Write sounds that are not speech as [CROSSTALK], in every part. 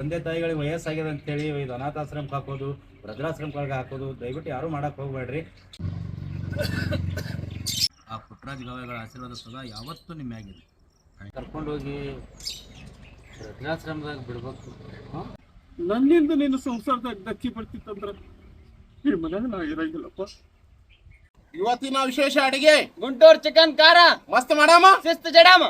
ತಂದೆ ತಾಯಿಗಳಿಗೆ ವಯಸ್ಸಾಗಿದೆ ಅಂತೇಳಿ ಇದು ಅನಾಥಾಶ್ರಮಕ್ಕೆ ಹಾಕೋದು ವೃದ್ಧಾಶ್ರಮಗಳಿಗೆ ಹಾಕೋದು ದಯವಿಟ್ಟು ಯಾರು ಮಾಡಕ್ಕೆ ಹೋಗ್ಬೇಡ್ರಿ. ಆ ಪುಟ್ಟರಾಜ್ ಗವಾಯಿಗಳ ಆಶೀರ್ವಾದ ಸದಾ ಯಾವತ್ತೂ ನಿಮ್ಮಾಗಿದೆ ಕರ್ಕೊಂಡೋಗಿ ವೃದ್ಧಾಶ್ರಮದಾಗ ಬಿಡ್ಬೇಕು. ನನ್ನಿಂದ ನೀನು ಸಂಸಾರದಾಗ ದಕ್ಕಿ ಬರ್ತಿತ್ತಂದ್ರ ನಿಮ್ಮ ಮನ್ಯಾಗ ನಾ ಇರಂಗಿಲ್ಲಪ್ಪ. ಇವತ್ತಿನ ವಿಶೇಷ ಅಡಿಗೆ ಗುಂಟೂರು ಚಿಕನ್ ಖಾರ ಮಸ್ತ್ ಮಾಡಾಮ ಶಿಸ್ತು ಜಡಾಮ.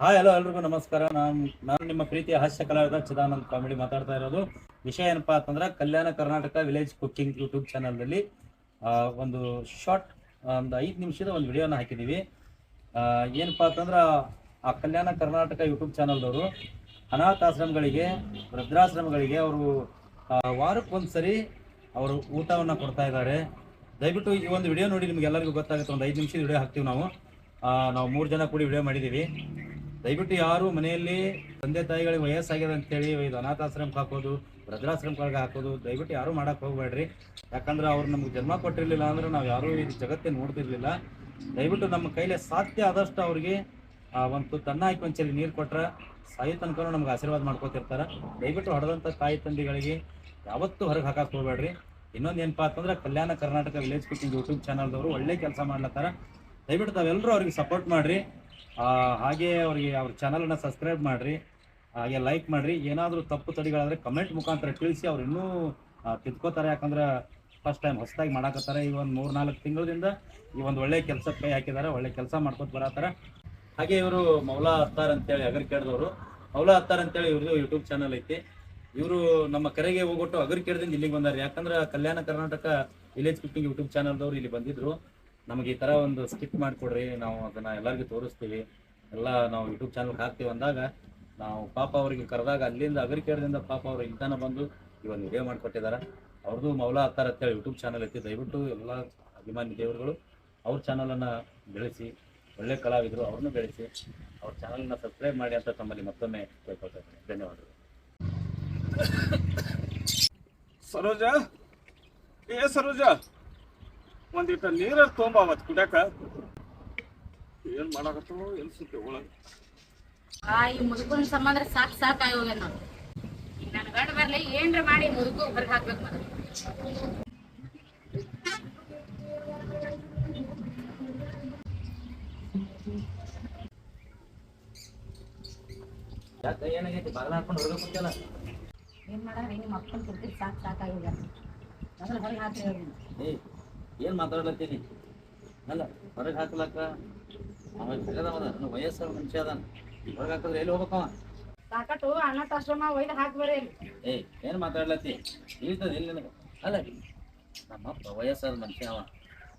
ಹಾಯ್ ಹಲೋ ಎಲ್ರಿಗೂ ನಮಸ್ಕಾರ. ನಾನು ನಾನು ನಿಮ್ಮ ಪ್ರೀತಿಯ ಹಾಸ್ಯ ಕಲಾವಿದ ಚಿದಾನಂದ್ ಕಾಮಿಡಿ ಮಾತಾಡ್ತಾ ಇರೋದು. ವಿಷಯ ಏನಪ್ಪಾ ಅಂತಂದ್ರೆ Kalyana Karnataka village cooking YouTube ಚಾನಲ್ನಲ್ಲಿ ಒಂದು ಶಾರ್ಟ್ ಒಂದು ಐದು ನಿಮಿಷದ ಒಂದು ವಿಡಿಯೋನ ಹಾಕಿದ್ದೀವಿ ಆ, ಏನಪ್ಪಾ ಅಂತಂದ್ರೆ ಆ ಕಲ್ಯಾಣ ಕರ್ನಾಟಕ ಯೂಟ್ಯೂಬ್ ಚಾನಲ್ದವರು ಅನಾಥಾಶ್ರಮಗಳಿಗೆ ವೃದ್ಧಾಶ್ರಮಗಳಿಗೆ ಅವರು ವಾರಕ್ಕೊಂದ್ಸರಿ ಅವರು ಊಟವನ್ನು ಕೊಡ್ತಾ ಇದ್ದಾರೆ. ದಯವಿಟ್ಟು ಈ ಒಂದು ವಿಡಿಯೋ ನೋಡಿ ನಿಮ್ಗೆ ಎಲ್ಲರಿಗೂ ಗೊತ್ತಾಗುತ್ತೆ ಒಂದು ಐದು ನಿಮಿಷದ ವಿಡಿಯೋ ಹಾಕ್ತೀವಿ ನಾವು. ಆ, ನಾವು ಮೂರು ಜನ ಕೂಡಿ ವಿಡಿಯೋ ಮಾಡಿದ್ದೀವಿ ದಯವಿಟ್ಟು ಯಾರು ಮನೆಯಲ್ಲಿ ತಂದೆ ತಾಯಿಗಳಿಗೆ ವಯಸ್ಸಾಗಿದೆ ಅಂತೇಳಿ ಇದು ಅನಾಥಾಶ್ರಮಕ್ಕೆ ಹಾಕೋದು ವೃದ್ಧಾಶ್ರಮಗಳಿಗೆ ಹಾಕೋದು ದಯವಿಟ್ಟು ಯಾರು ಮಾಡಕ್ಕೆ ಹೋಗ್ಬೇಡ್ರಿ. ಯಾಕಂದ್ರೆ ಅವ್ರು ನಮ್ಗೆ ಜನ್ಮ ಕೊಟ್ಟಿರಲಿಲ್ಲ ಅಂದ್ರೆ ನಾವು ಯಾರೂ ಈ ಜಗತ್ತೇ ನೋಡ್ತಿರ್ಲಿಲ್ಲ. ದಯವಿಟ್ಟು ನಮ್ಮ ಕೈಲಿ ಸಾಧ್ಯ ಆದಷ್ಟು ಅವ್ರಿಗೆ ಆ, ಒಂದು ತನ್ನ ಹಾಕಿ ನೀರು ಕೊಟ್ರೆ ಸಾಯಿ ತನಕ ನಮ್ಗೆ ಆಶೀರ್ವಾದ ಮಾಡ್ಕೊತಿರ್ತಾರೆ. ದಯವಿಟ್ಟು ಹೊಡೆದಂಥ ತಾಯಿ ತಂದೆಗಳಿಗೆ ಯಾವತ್ತೂ ಹೊರಗೆ ಹಾಕಕ್ಕೆ ಹೋಗ್ಬೇಡ್ರಿ. ಇನ್ನೊಂದು ಏನಪ್ಪಾ ಅಂತಂದ್ರೆ Kalyana Karnataka village cooking YouTube ಚಾನಲ್ದವರು ಒಳ್ಳೆ ಕೆಲಸ ಮಾಡ್ಲತ್ತಾರ. ದಯವಿಟ್ಟು ತಾವೆಲ್ಲರೂ ಅವ್ರಿಗೆ ಸಪೋರ್ಟ್ ಮಾಡಿರಿ. ಹಾಗೆ ಅವ್ರಿಗೆ ಅವ್ರ ಚಾನಲನ್ನು ಸಬ್ಸ್ಕ್ರೈಬ್ ಮಾಡಿರಿ, ಹಾಗೆ ಲೈಕ್ ಮಾಡಿರಿ. ಏನಾದರೂ ತಪ್ಪು ತಡಿಗಳಾದರೆ ಕಮೆಂಟ್ ಮುಖಾಂತರ ತಿಳಿಸಿ ಅವ್ರು ಇನ್ನೂ ತಿದ್ಕೋತಾರೆ. ಯಾಕಂದ್ರೆ ಫಸ್ಟ್ ಟೈಮ್ ಹೊಸದಾಗಿ ಮಾಡಾಕತ್ತಾರೆ. ಈ ಒಂದು ಮೂರು ನಾಲ್ಕು ತಿಂಗಳಿಂದ ಈ ಒಂದು ಒಳ್ಳೆ ಕೆಲಸಕ್ಕೆ ಕೈ ಹಾಕಿದ್ದಾರೆ. ಒಳ್ಳೆ ಕೆಲಸ ಮಾಡ್ಕೊತ ಬರತ್ತಾರ. ಹಾಗೆ ಇವರು ಮೌಲಾ ಅತ್ತಾರ್ ಅಂತೇಳಿ ಅಗರ್ಕೇಡ್ದವರು. ಮೌಲಾ ಅತ್ತಾರ್ ಅಂತೇಳಿ ಇವ್ರದ್ದು ಯೂಟ್ಯೂಬ್ ಚಾನಲ್ ಐತಿ. ಇವರು ನಮ್ಮ ಕರೆಗೆ ಹೋಗ್ಬಿಟ್ಟು ಅಗರ್ಕೇಡ್ದಿಂದ ಇಲ್ಲಿಗೆ ಬಂದಾರೆ. ಯಾಕಂದ್ರೆ Kalyana Karnataka village cooking YouTube ಚಾನಲ್ದವ್ರು ಇಲ್ಲಿ ಬಂದಿದ್ರು. ನಮಗೆ ಈ ಥರ ಒಂದು ಸ್ಕಿಪ್ ಮಾಡಿಕೊಡ್ರಿ, ನಾವು ಅದನ್ನು ಎಲ್ಲರಿಗೂ ತೋರಿಸ್ತೀವಿ. ಎಲ್ಲ ನಾವು ಯೂಟ್ಯೂಬ್ ಚಾನಲ್ಗೆ ಹಾಕ್ತೀವಿ ಅಂದಾಗ, ನಾವು ಪಾಪ ಅವರಿಗೆ ಕರೆದಾಗ ಅಲ್ಲಿಂದ ಅಗರಿಕೇರದಿಂದ ಪಾಪ ಅವರು ಇಲ್ತಾನ ಬಂದು ಒಂದು ವಿಡಿಯೋ ಮಾಡಿಕೊಟ್ಟಿದ್ದಾರೆ. ಅವ್ರದ್ದು ಮೌಲಾ ಹತ್ತಾರ ಅಂತೇಳಿ ಯೂಟ್ಯೂಬ್ ಚಾನಲ್ ಐತಿ. ದಯವಿಟ್ಟು ಎಲ್ಲ ಅಭಿಮಾನಿ ದೇವರುಗಳು ಅವ್ರ ಚಾನಲನ್ನು ಬೆಳೆಸಿ, ಒಳ್ಳೆ ಕಲಾವಿದರು ಅವ್ರನ್ನೂ ಬೆಳೆಸಿ, ಅವ್ರ ಚಾನಲನ್ನು ಸಬ್ಸ್ಕ್ರೈಬ್ ಮಾಡಿ ಅಂತ ತಮ್ಮಲ್ಲಿ ಮತ್ತೊಮ್ಮೆ ಕೇಳ್ಕೊಳ್ತೇನೆ. ಧನ್ಯವಾದಗಳು. ಸರೋಜ? ಏ ಸರೋಜ? ಒಂದಿಟ ನೀರ ತೊಂಬ ಅವತ್ ಕುಡ್ಯಾಕ. ಏನ್ ಮಾಡಾಕತ್ತೋ ಎನ್ಸುತ್ತೆ ಒಳಗ ಆ ಈ ಮುದುಕನ ಸಂಬಂಧ ಸಾಕ್ ಸಾಕ್ ನಾವು ಗಂಡ ಬರ್ಲಿ ಏನ್ರ ಮಾಡಿ ಮುದುಕು ಹೊರಗೆ ಹಾಕ್ಬೇಕು ಯಾಕೆ ಏನಾಗೈತಿ? ಬಾಗಿಲ ಹಾಕೊಂಡು ಹೊರಗೆ ಕೂತಲ್ಲ ಏನ್ ಮಾಡಾರ? ನಿಮ್ಮ ಅಪ್ಪನ ಕುರ್ತಿ ಸಾಕ್ ಸಾಕ್ ಆಗಿ ಹೋಗ್ಯಾನ ಮೊದಲು ಹೊರಗೆ ಹಾಕಿ ಏನು ಮಾತಾಡ್ಲತ್ತೀನಿ? ಅಲ್ಲ ಹೊರಗೆ ಹಾಕ್ಲಕ್ಕ? ಅವ ಜಗದವನ ವಯಸ್ಸಾದ ಮನುಷ್ಯ ಅದಾನ. ಹೊರಗೆ ಹಾಕಿದ್ರೆ ಎಲ್ಲಿ ಹೋಗ್ಬೇಕವ ಸಾಕಟ್ಟು ಅನಾಥಾಶ್ರಮ ಒಯ್ದು ಹಾಕಿ ಬರ್ರಿ ಏಯ್ ಏನು ಮಾತಾಡ್ಲತ್ತಿ? ಇಳಿತದ ಇಲ್ಲಿ ನಿನಗೆ? ಅಲ್ಲ ನಮ್ಮಪ್ಪ ವಯಸ್ಸಾದ ಮನುಷ್ಯ ಅವ.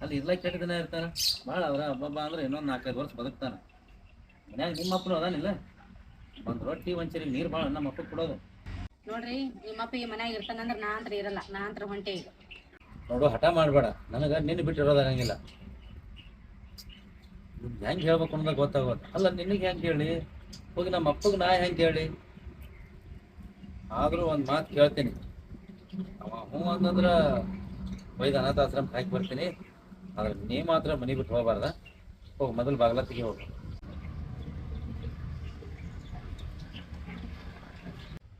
ಅಲ್ಲಿ ಇರ್ಲಕ್ಕೆ ಕೆಟ್ಟ ದಿನ ಇರ್ತಾನೆ. ಭಾಳ ಅವ್ರ ಹಬ್ಬಬ್ಬ ಅಂದ್ರೆ ಇನ್ನೊಂದು ನಾಲ್ಕೈದು ವರ್ಷ ಬದುಕ್ತಾನೆ. ಮನ್ಯಾಗ ನಿಮ್ಮಪ್ಪನು ಅದಾನಿಲ್ಲ? ಒಂದು ರೊಟ್ಟಿ ಒಂಚರಿ ನೀರು ಭಾಳ ನಮ್ಮ ಅಪ್ಪ ಕೊಡೋದು. ನೋಡ್ರಿ ನಿಮ್ಮಪ್ಪ ಈ ಮನ್ಯಾಗ ಇರ್ತಾನಂದ್ರೆ ನಾ ಅಂತ ಇರಲ್ಲ. ನಾ ಅಂತ ಹೊಂಟೆ ಈಗ. ನೋಡು, ಹಠ ಮಾಡಬೇಡ. ನನಗೆ ನಿನ್ನ ಬಿಟ್ಟು ಇರೋದಾಗಂಗಿಲ್ಲ ಹೆಂಗೆ ಹೇಳ್ಬೇಕು ಅನ್ನೋದಾಗ ಗೊತ್ತಾಗೋದು. ಅಲ್ಲ, ನಿನಗೆ ಹೆಂಗೆ ಹೇಳಿ? ಹೋಗಿ ನಮ್ಮ ಅಪ್ಪಗೆ ನಾ ಹೆಂಗೆ ಹೇಳಿ? ಆದ್ರೂ ಒಂದು ಮಾತು ಕೇಳ್ತೀನಿ. ಅವ ಹ್ಞೂ ಅಂತಂದ್ರೆ ಒಯ್ದು ಅನಾಥಾಶ್ರಮ ಹಾಕಿ ಬರ್ತೀನಿ. ಆದ್ರೆ ನೀ ಮಾತ್ರ ಮನೆ ಬಿಟ್ಟು ಹೋಗಬಾರ್ದ. ಹೋಗಿ ಮೊದಲು ಬಾಗ್ಲ ತೆಗಿ ಹೋಗು.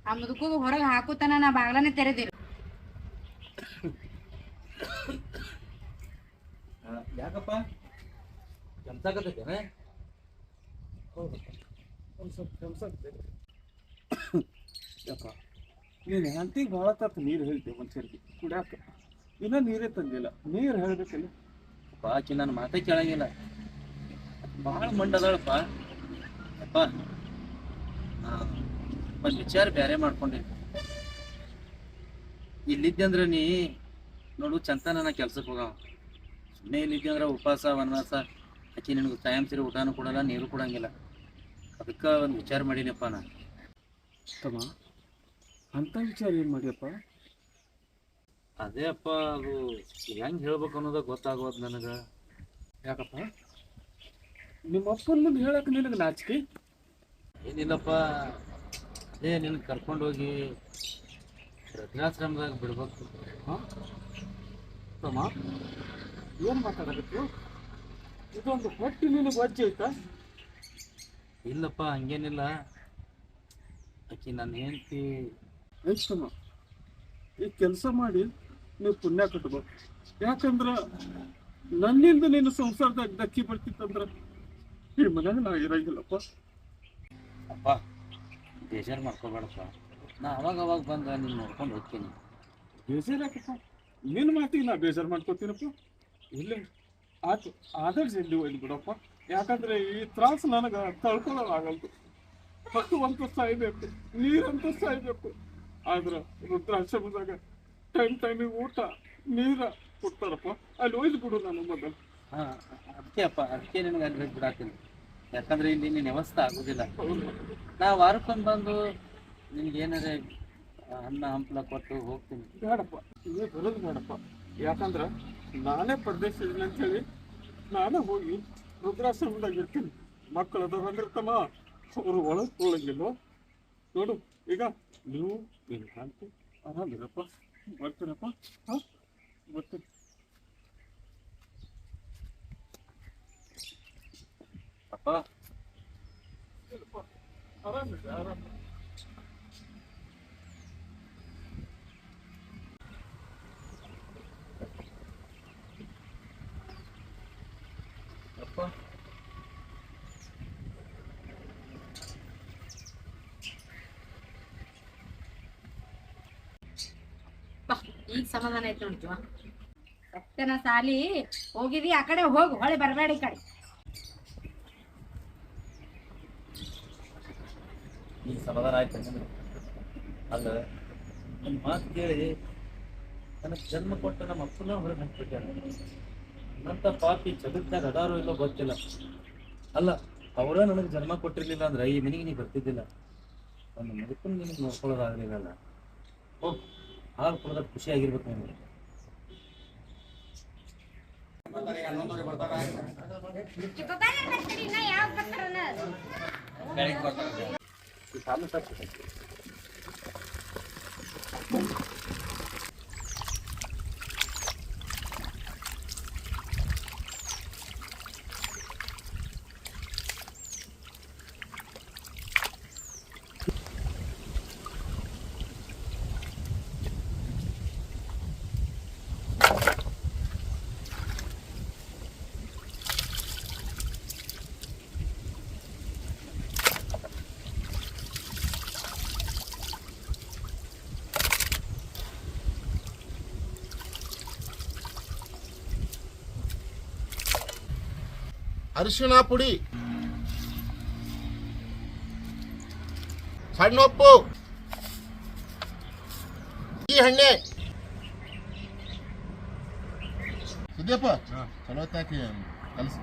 ಆ ಮುದುಕು ಹೊರಗೆ ಹಾಕುತ್ತಾನ ನಾ ಬಾಗ್ಲನೇ ತೆರೆದಿರಿ. [COUGHS] ಯಾಕಪ್ಪ? ಕೆಲ್ಸಾಕತ್ತೈತೇನೆ ಒಂದ್ ಸ್ವಲ್ಪ ಕೆಲಸ [COUGHS] ಯಪ್ಪ, ನೀನು ಹೆಂಡತಿಗೆ ಭಾಳ ತತ್ತು ನೀರು ಹೇಳ್ತೀವಿ ಒಂದು ಸರಿ ಕುಡ್ಯಾಕ? ಇನ್ನೂ ನೀರೇ ತಂದಿಲ್ಲ. ನೀರು ಹೇಳ್ಬೇಕಲ್ಲ ಬಾಕಿ ನಾನು ಮಾತೇ ಕೇಳಂಗಿಲ್ಲ. ಭಾಳ ಮಂಡದಳಪ್ಪ. ಅಪ್ಪ ಒಂದು ವಿಚಾರ ಬೇರೆ ಮಾಡ್ಕೊಂಡಿದ್ದೆ ಇಲ್ಲಿದ್ದೆ ಅಂದ್ರೆ ನೀ ನೋಡು ಚಂತನ ನಾ ಕೆಲ್ಸಕ್ಕೆ ಹೋಗವ. ಸುಮ್ಮನೆ ಇಲ್ಲಿದ್ದೆ ಅಂದ್ರೆ ಉಪವಾಸ ವನವಾಸ. ಆಕಿ ನಿನಗೆ ಟೈಮ್ ಸರಿ ಊಟನೂ ಕೊಡಲ್ಲ ನೀರು ಕೊಡಂಗಿಲ್ಲ. ಅದಕ್ಕೆ ಒಂದು ವಿಚಾರ ಮಾಡೀನಪ್ಪ ನಾನು ತಮ್ಮ ಅಂತ ವಿಚಾರ ಏನು ಮಾಡ್ಯಪ್ಪ? ಅದೇ ಅಪ್ಪ ಅದು ಹೆಂಗೆ ಹೇಳ್ಬೇಕು ಅನ್ನೋದ ಗೊತ್ತಾಗೋದು ನನಗೆ. ಯಾಕಪ್ಪ? ನಿಮ್ಮ ಅಪ್ಪನ ಮುಂದೆ ಹೇಳಕ್ಕೆ ನಿನಗೆ ನಾಚಿಕೆ? ಏನಿಲ್ಲಪ್ಪ ಅದೇ ನಿನ್ನ ಕರ್ಕೊಂಡೋಗಿ ವೃದ್ಧಾಶ್ರಮದಾಗ ಬಿಡ್ಬೇಕು. ಹಾಂ? ತಮ್ಮ ಏನ್ ಮಾತಾಡಬೇಕು? ಇದೊಂದು ಹೊಟ್ಟಿ ನಿನಗೆ ವಜ್ಜೆ ಐತ ಇಲ್ಲಪ್ಪ ಹಂಗೇನಿಲ್ಲ. ಆಕೆ ನನ್ನ ಹೆಂಡತಿ. ಎಷ್ಟಮ್ಮ ಈ ಕೆಲಸ ಮಾಡಿ ನೀವು ಪುಣ್ಯ ಕಟ್ಬೇಕು. ಯಾಕಂದ್ರ ನನ್ನಿಂದ ನೀನು ಸಂಸಾರದಾಗ ಧಕ್ಕಿ ಬರ್ತಿತ್ತಂದ್ರ ಈ ಮನ್ಯಾಗ ನಾ ಇರಂಗಿಲ್ಲಪ್ಪ. ಅಪ್ಪ ಬೇಜಾರು ಮಾಡ್ಕೋಬೇಡಪ್ಪ. ನಾ ಅವಾಗ ಅವಾಗ ಬಂದು ನಿನ್ನ ನೋಡ್ಕೊಂಡು ಹೋಗ್ತೀನಿ. ಬೇಜಾರ್ ಯಾಕಪ್ಪ ನಿನ್ನ ಮಾತಿಗೆ ನಾ ಬೇಜಾರು ಮಾಡ್ಕೋತೀನಪ್ಪ. ಇಲ್ಲ ಆಯ್ತು ಆದಾಗ ಜಲ್ದಿ ಒಯ್ದು ಬಿಡಪ್ಪ. ಯಾಕಂದ್ರೆ ಈ ತ್ರಾಸ ನನಗ ಹತ್ತು ಒಂದು ಸಾಯ್ಬೇಕು ನೀರಂತೂ ಸಾಯ್ಬೇಕು. ಆದ್ರೆ ರುದ್ರಾಶ್ರಮದಾಗ ಟೈಮ್ ಟೈಮಿಗೆ ಊಟ ನೀರ ಕೊಡ್ತಾರಪ್ಪ. ಅಲ್ಲಿ ಒಯ್ದು ಬಿಡು ನಾನು ಮೊದಲು ಹಾಂ ಅದಕ್ಕೆ ಅಪ್ಪ ಅದಕ್ಕೆ ನಿನಗೆ ಅಲ್ಲಿ ಬಿಡಾಕಿಲ್ಲ ಬಿಡಾತೀನಿ. ಯಾಕಂದ್ರೆ ಇಲ್ಲಿ ನಿನ್ನ ವ್ಯವಸ್ಥೆ ಆಗೋದಿಲ್ಲ. ನಾ ವಾರಕ್ಕೊಂದು ಬಂದು ನಿನ್ಗೆ ಏನಾರ ಅನ್ನ ಹಂಪಲ ಕೊಟ್ಟು ಹೋಗ್ತೀನಿ. ಬೇಡಪ್ಪ. ನೀವು ಬರೋದು ಬೇಡಪ್ಪ. ಯಾಕಂದ್ರೆ ನಾನೇ ಪ್ರದೇಶದಿಂದ ಅಂತೇಳಿ ನಾನೇ ಹೋಗಿ ರುದ್ರಾಶ್ರಮದಾಗ ಇರ್ತೀನಿ ಮಕ್ಕಳು ಅದಾವ ಅಂದಿರ್ತಮ್ಮ ಅವ್ರು ಒಳಗೆ ತೊಳಗಿಲ್ಲ ನೋಡು, ಈಗ ನೀವು ಏನು ಕಾಂತಿ ಆರಾಮಿರಪ್ಪ. ಬರ್ತೀರಪ್ಪ? ಹಾ? ಬರ್ತೀನಿ. ಅಪ್ಪ. ಆರಾಮಿದೆ ಆರಾಮ ಅಪ್ಪ ಬಾ ಈಗ ಸಮಾಧಾನ ಆಯ್ತು ನೋಡ್ತೀವ ಸತ್ಯನ ಸಾಲಿ, ಹೋಗಿದಿ ಆ ಕಡೆ, ಹೋಗು, ಹೊಳೆ ಬರಬೇಡ ಈ ಕಡೆ. ಈಗ ಸಮಾಧಾನ ಆಯ್ತು ಅಲ್ಲ ನನ್ನ ಮಾತು ಕೇಳಿ ನನಗೆ ಜನ್ಮ ಕೊಟ್ಟ ನಮ್ಮ ಅಪ್ಪನ ಹೊರಗೆ ಹಾಕ್ಬಿಟ್ಟಾರ ನನ್ನಂಥ ಪಾಪಿ ಜಗತ್ತಿನಾಗ ಅದಾರೋ ಇಲ್ಲೋ ಗೊತ್ತಿಲ್ಲ. ಅಲ್ಲ, ಅವರ ನನಗೆ ಜನ್ಮ ಕೊಟ್ಟಿರ್ಲಿಲ್ಲ ಅಂದ್ರೆ ಈ ಮನೆಗೆ ನೀ ಬರ್ತಿದ್ದಿಲ್ಲ. ನನ್ನ ಮದುಕನ್ ನಿನಗೆ ನೋಡ್ಕೊಳ್ಳೋದಾಗಲಿಲ್ಲ ಓ ಹಾಲು ಕುಡ್ದ ಖುಷಿಯಾಗಿರ್ಬೇಕು ನಿಮಗೆ. ಅರಿಶಿಣ ಪುಡಿ ಸಣ್ಣ ಉಪ್ಪು ಈ ಎಣ್ಣೆ ಸುದ್ಯಪ್ಪ ಚಲೋ ಹೊತ್ತಾಕಿ ಕಲಸ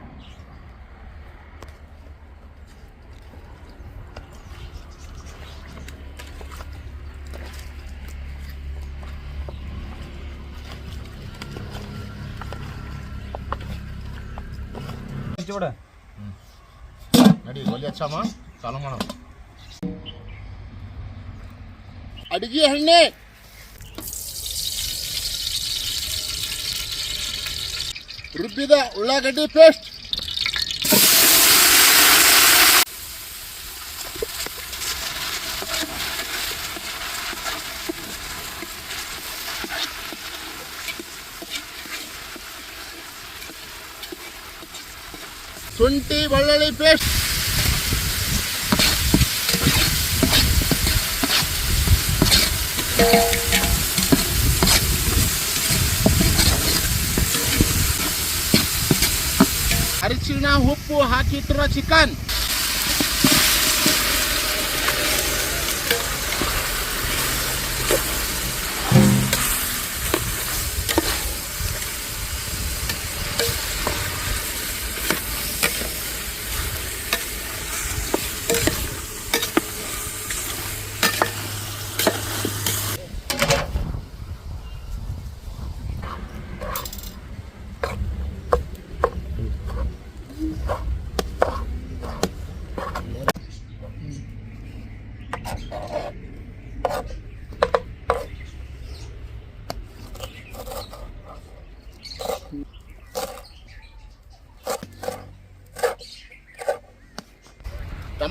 ಬಿಡ. ನಡಿ ಒಲಿ ಹಚ್ಚಮ್ಮ ಚಾಲು ಮಾಡ ಅಡಿಗೆ ಎಣ್ಣೆ. ರುಬ್ಬಿದ ಉಳ್ಳಾಗಡ್ಡಿ paste ಶುಂಠಿ ಬೆಳ್ಳುಳ್ಳಿ ಪೇಸ್ಟ್ ಅರಿಶಿಣ ಉಪ್ಪು ಹಾಕಿಟ್ಟಿರೋ ಚಿಕನ್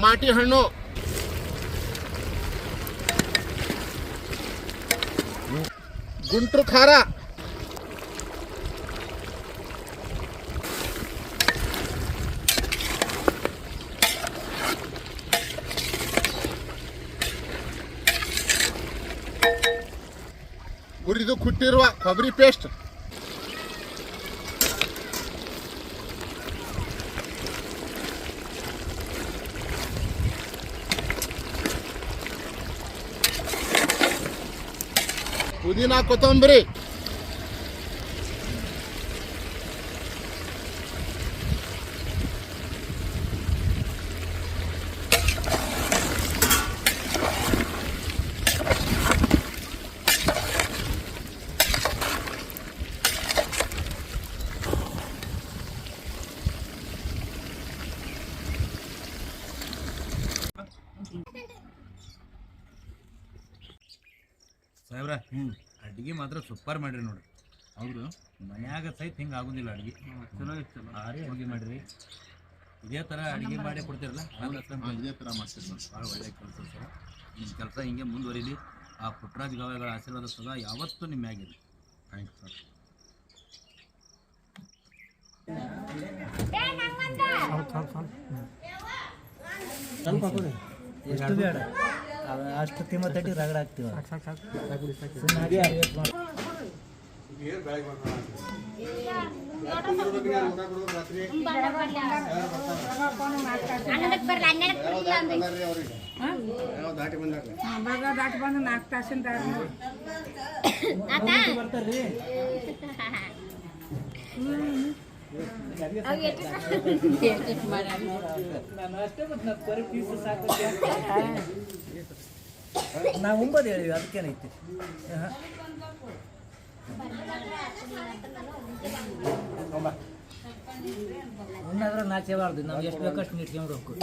ಟಮಾಟಿ ಹಣ್ಣು ಗುಂಟ್ರು ಖಾರ ಹುರಿದು ಕುಟ್ಟಿರುವ ಕೊಬ್ಬರಿ ಪೇಸ್ಟ್ ಪುದೀನ ಕೊತ್ತಂಬರಿ. ಸಾಹೇಬ್ರ ಅಡ್ಗೆ ಮಾತ್ರ ಸೂಪರ್ ಮಾಡ್ರಿ ನೋಡ್ರಿ. ಹೌದು. ಮನ್ಯಾಗ ಸಹಿತ ಹಿಂಗೆ ಆಗುದಿಲ್ಲ ಅಡ್ಗೆ. ಭಾರಿ ಅಡುಗೆ ಮಾಡಿರಿ. ಇದೇ ಥರ ಅಡ್ಗೆ ಮಾಡಿ ಕೊಡ್ತೀರಲ್ಲ? ಇದೇ ಥರ ಮಾಡ್ತೀವಿ ಸರ್. ಭಾಳ ಒಳ್ಳೆ ಕೆಲಸ ಸರ್. ನಿಮ್ಮ ಕೆಲಸ ಹಿಂಗೆ ಮುಂದುವರಿಲಿ. ಆ ಪುಟ್ಟರಾಜ್ ಗವಾಯಿಗಳ ಆಶೀರ್ವಾದ ಸದಾ ಯಾವತ್ತೂ ನಿಮ್ಮ ಮ್ಯಾಗಿದೆ ಥ್ಯಾಂಕ್ ಯು ಸರ್. ಎಷ್ಟು ಬೇಡ ಅಷ್ಟು ತಿಮ್ಮ ತಟ್ಟಿ ರಗಡ ಹಾಕ್ತೀವ ದಾಟಿ ಬಂದು ನಾಲ್ಕು ತಾಸಿಂದ ಆತಾ ನಾವು ಉಂಬೋದು ಹೇಳಿವಿ ಅದಕ್ಕೇನೈತಿ ಉಣ್ಣಾದ್ರೆ ನಾಚೇಬಾರ್ದು ನಾವು ಎಷ್ಟು ಬೇಕಷ್ಟು ನಿಟ್ಕೊಂಡ್ಬೇಕು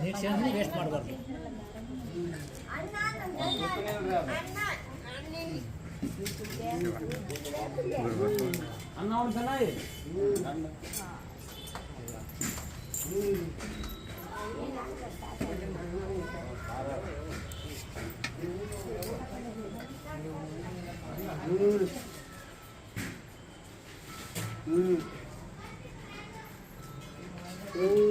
ನೀಟ್ಕೊಂಡು ವೇಸ್ಟ್ ಮಾಡಬಾರ್ದು ಅನ್ನ ಒಂದು ಚೆನ್ನಾಗಿ ಅದು ಬರೋಬರ